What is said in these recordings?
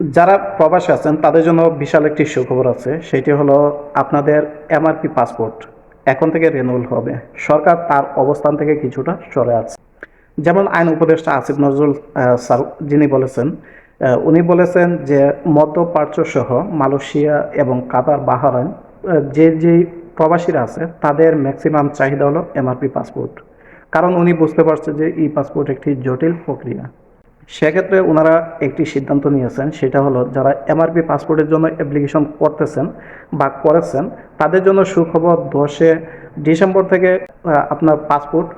যারা প্রবাসে আছেন, তাদের জন্য বিশাল একটি সুখবর আছে। সেটি হলো আপনাদের এমআরপি পাসপোর্ট এখন থেকে রেনুয়াল হবে। সরকার তার অবস্থান থেকে কিছুটা সরে আছে। যেমন আইন উপদেষ্টা আসিফ নজরুল স্যার, যিনি বলেছেন উনি বলেছেন যে মধ্যপ্রাচ্য সহ মালয়েশিয়া এবং কাতার, বাহারাইন যে যে প্রবাসীরা আছে, তাদের ম্যাক্সিমাম চাহিদা হলো এমআরপি পাসপোর্ট কারণ উনি বুঝতে পারছে যে ই পাসপোর্ট একটি জটিল প্রক্রিয়া। সেক্ষেত্রে ওনারা একটি সিদ্ধান্ত নিয়েছেন, সেটা হলো যারা এমআরপি পাসপোর্টের জন্য অ্যাপ্লিকেশন করতেছেন বা করেছেন, তাদের জন্য সুখবর দশে ডিসেম্বর থেকে আপনার পাসপোর্ট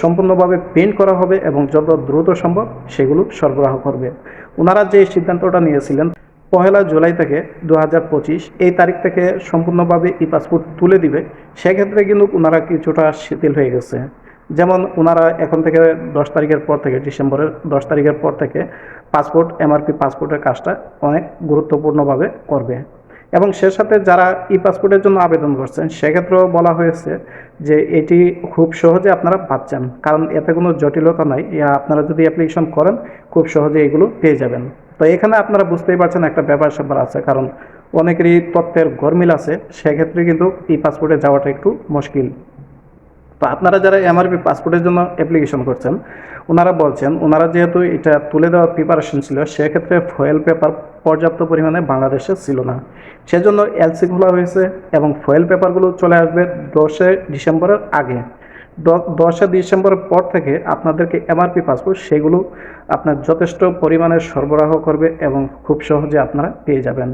সম্পূর্ণভাবে প্রিন্ট করা হবে এবং যত দ্রুত সম্ভব সেগুলো সরবরাহ করবে। ওনারা যে সিদ্ধান্তটা নিয়েছিলেন, পহেলা জুলাই থেকে দু হাজার পঁচিশ, এই তারিখ থেকে সম্পূর্ণভাবে ই পাসপোর্ট তুলে দিবে, সেক্ষেত্রে কিন্তু ওনারা কিছুটা শিথিল হয়ে গেছে। যেমন ওনারা এখন থেকে দশ তারিখের পর থেকে, ডিসেম্বরের দশ তারিখের পর থেকে পাসপোর্ট, এমআরপি পাসপোর্টের কাজটা অনেক গুরুত্বপূর্ণভাবে করবে। এবং সে সাথে যারা ই পাসপোর্টের জন্য আবেদন করছেন, সেক্ষেত্রেও বলা হয়েছে যে এটি খুব সহজে আপনারা পাচ্ছেন, কারণ এতে কোনো জটিলতা নাই। আপনারা যদি অ্যাপ্লিকেশন করেন, খুব সহজে এগুলো পেয়ে যাবেন। তো এখানে আপনারা বুঝতেই পারছেন একটা ব্যাপার স্যাপার আছে, কারণ অনেকেরই তথ্যের গরমিল আছে, সেক্ষেত্রে কিন্তু ই পাসপোর্টে যাওয়াটা একটু মুশকিল। তো আপনারা যারা এমআরপি পাসপোর্টের জন্য অ্যাপ্লিকেশন করছেন ওনারা বলছেন ওনারা যেহেতু এটা তুলে দেওয়ার প্রিপারেশন ছিল, সেক্ষেত্রে ফয়েল পেপার পর্যাপ্ত পরিমাণে বাংলাদেশে ছিল না। সেজন্য এলসি খোলা হয়েছে এবং ফয়েল পেপারগুলো চলে আসবে দশে ডিসেম্বরের আগে। দশে ডিসেম্বরের পর থেকে আপনাদেরকে এমআরপি পাসপোর্ট সেগুলো আপনার যথেষ্ট পরিমাণে সরবরাহ করবে এবং খুব সহজে আপনারা পেয়ে যাবেন।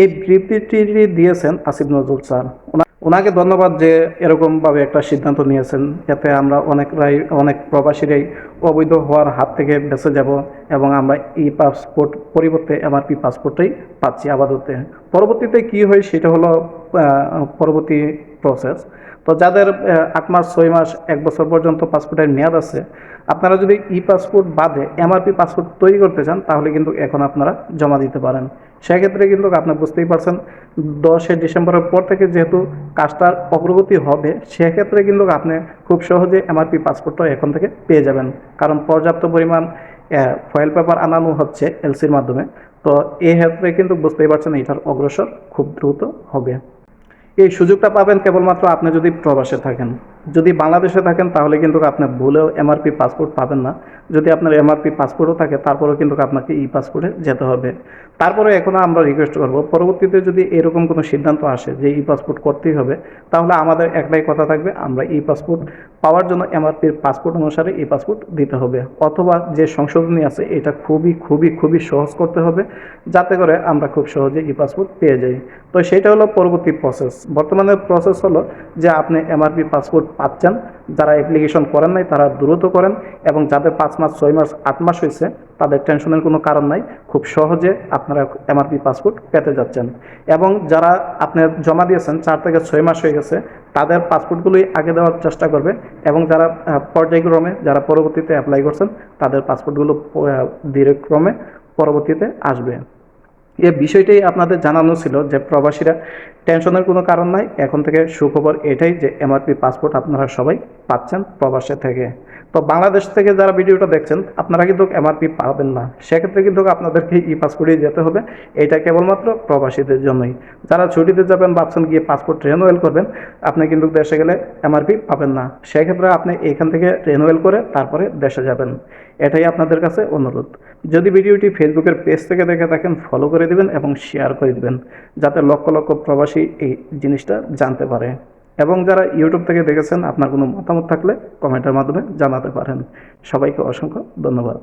এই বিবৃতিটি দিয়েছেন আসিফ নজরুল স্যার। ওনাকে ধন্যবাদ যে এরকমভাবে একটা সিদ্ধান্ত নিয়েছেন, যাতে আমরা অনেকরাই অনেক প্রবাসীরাই অবৈধ হওয়ার হাত থেকে বেঁচে যাব এবং আমরা ই পাসপোর্ট পরিবর্তে এমআরপি পাসপোর্টটাই পাচ্ছি আপাতত পরবর্তীতে কি হয় সেটা হলো পরবর্তী প্রসেস তো যাদের আট মাস, ছয় মাস, এক বছর পর্যন্ত পাসপোর্টের মেয়াদ আছে, আপনারা যদি ই পাসপোর্ট বাদে এমআরপি পাসপোর্ট তৈরি করতে চান, তাহলে কিন্তু এখন আপনারা জমা দিতে পারেন। সেক্ষেত্রে কিন্তু আপনি বুঝতেই পারছেন, দশই ডিসেম্বরের পর থেকে যেহেতু কাজটার অগ্রগতি হবে, সেক্ষেত্রে কিন্তু আপনি খুব সহজে এমআরপি পাসপোর্টটা এখন থেকে পেয়ে যাবেন। কারণ পর্যাপ্ত পরিমাণ ফয়েল পেপার আনানো হচ্ছে এলসির মাধ্যমে। তো এই ক্ষেত্রে কিন্তু বুঝতেই পারছেন, এটার অগ্রসর খুব দ্রুত হবে। এই সুযোগটা পাবেন কেবলমাত্র আপনি যদি প্রবাসে থাকেন। যদি বাংলাদেশে থাকেন, তাহলে কিন্তু আপনি ভুলেও এমআরপি পাসপোর্ট পাবেন না। যদি আপনার এমআরপি পাসপোর্টও থাকে, তারপরেও কিন্তু আপনাকে ই পাসপোর্টে যেতে হবে। তারপরে এখনও আমরা রিকোয়েস্ট করব, পরবর্তীতে যদি এরকম কোনো সিদ্ধান্ত আসে যে ই পাসপোর্ট করতেই হবে, তাহলে আমাদের একটাই কথা থাকবে, আমরা ই পাসপোর্ট পাওয়ার জন্য এমআরপির পাসপোর্ট অনুসারে ই পাসপোর্ট দিতে হবে। অথবা যে সংশোধনী আছে, এটা খুবই খুবই খুবই সহজ করতে হবে, যাতে করে আমরা খুব সহজে ই পাসপোর্ট পেয়ে যাই। তো সেটা হলো পরবর্তী প্রসেস বর্তমানে প্রসেস হলো যে আপনি এমআরপি পাসপোর্ট পাচ্ছেন, যারা অ্যাপ্লিকেশন করেন নাই তারা দ্রুত করেন এবং যাদের পাঁচ মাস, ছয় মাস, আট মাস হয়েছে, তাদের টেনশনের কোনো কারণ নাই। খুব সহজে আপনারা এমআরপি পাসপোর্ট পেতে যাচ্ছেন। এবং যারা আপনি জমা দিয়েছেন, চার থেকে ছয় মাস হয়ে গেছে, তাদের পাসপোর্টগুলোই আগে দেওয়ার চেষ্টা করবে এবং যারা পর্যায়ক্রমে যারা পরবর্তীতে অ্যাপ্লাই করছেন, তাদের পাসপোর্টগুলো ধীরেক্রমে পরবর্তীতে আসবে। এই বিষয়টাই আপনাদের জানানো ছিল যে প্রবাসীরা টেনশনের কোনো কারণ নাই। এখন থেকে সুখবর এটাই যে এমআরপি পাসপোর্ট আপনারা সবাই পাচ্ছেন প্রবাসে থেকে। তো বাংলাদেশ থেকে যারা ভিডিওটা দেখছেন, আপনারা কিন্তু এমআরপি পাবেন না। সেক্ষেত্রে কিন্তু আপনাদেরকে ই পাসপোর্টে যেতে হবে। এটা কেবলমাত্র প্রবাসীদের জন্যই। যারা ছুটিতে যাবেন, ভাবছেন গিয়ে পাসপোর্ট রেনুয়েল করবেন, আপনি কিন্তু দেশে গেলে এমআরপি পাবেন না। সেক্ষেত্রে আপনি এখান থেকে রেনুয়েল করে তারপরে দেশে যাবেন। এটাই আপনাদের কাছে অনুরোধ। যদি ভিডিওটি ফেসবুকের পেজ থেকে দেখে থাকেন, ফলো করে দিবেন এবং শেয়ার করে দিবেন, যাতে লক্ষ লক্ষ প্রবাসী এই জিনিসটা জানতে পারে। এবং যারা ইউটিউব থেকে দেখেছেন, আপনার কোনো মতামত থাকলে কমেন্টের মাধ্যমে জানাতে পারেন। সবাইকে অসংখ্য ধন্যবাদ।